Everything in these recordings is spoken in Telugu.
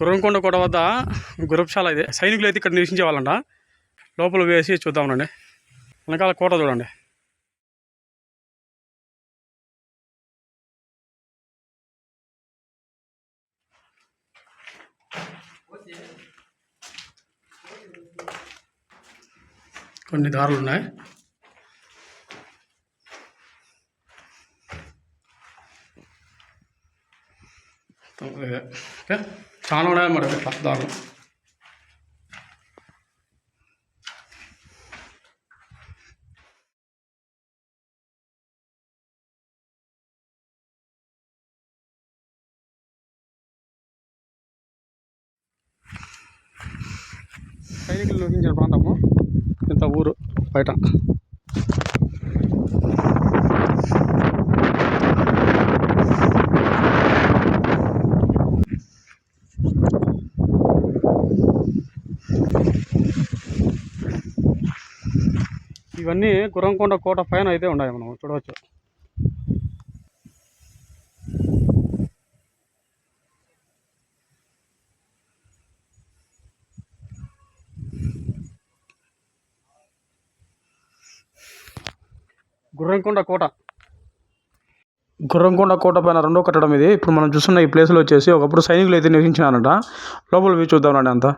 గుర్రంకొండ కోట వద్ద గుర్రపుశాల ఇది. సైనికులు అయితే ఇక్కడ నివసించేవాళ్ళంట. లోపల వేసి చూద్దామండి వెనకాల కోట చూడండి. కొన్ని దారులు ఉన్నాయి. ఓకే. చాలా ఉన్నాయి మరి ఇట్లా దారులు సైనికులు నివసించిన ప్రాంతము. ఇంత ఊరు బయట. ఇవన్నీ గురంకొండ కోట పైన అయితే ఉన్నాయి మనం చూడవచ్చు. గుర్రంకొండ కోట. గుర్రంకొండ కోట పైన రెండో కట్టడం ఇది. ఇప్పుడు మనం చూస్తున్న ఈ ప్లేస్లో వచ్చేసి ఒకప్పుడు సైనికులు అయితే నివసించినారంట. లోపల పోయి చూద్దాం రండి అంతా.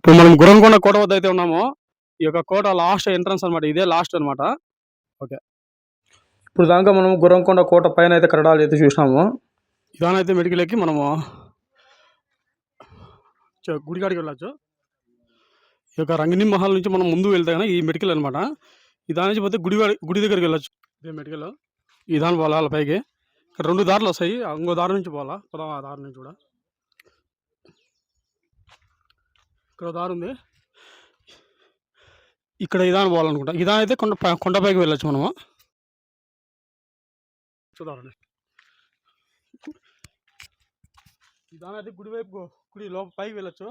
ఇప్పుడు మనం గుర్రంకొండ కోట వద్ద అయితే ఉన్నామో ఈ యొక్క కోట లాస్ట్ ఎంట్రన్స్ అన్నమాట ఇదే లాస్ట్ అన్నమాట. ఓకే. ఇప్పుడు దాకా మనం గుర్రంకొండ కోట పైన అయితే కట్టడాలు అయితే చూసినాము. ఇదానైతే మెడికల్ ఎక్కి మనము చ- గుడికాడికి వెళ్ళచ్చు. ఈ యొక్క రంగిని మహల్ నుంచి మనం ముందు వెళ్తే కానీ ఈ మెడికల్ అనమాట ఈ దాని నుంచి పోతే గుడి వాడి- గుడి దగ్గరికి వెళ్ళచ్చు. ఇదే మెడికల్. ఈ దాని పోవాలా వాళ్ళ పైకి. ఇక్కడ రెండు దారులు వస్తాయి. ఇంకో దారి నుంచి పోవాలా? పోదాం ఆ దారి నుంచి కూడా. ఇక్కడ దారి ఉంది. ఇక్కడ ఇదాని పోవాలనుకుంటా. ఇదాని అయితే కొండ కొండపైకి వెళ్ళొచ్చు మనము. చూద్దామండి. ఇదాని అయితే గుడి వైపు గుడి లోపల పైకి వెళ్ళచ్చు.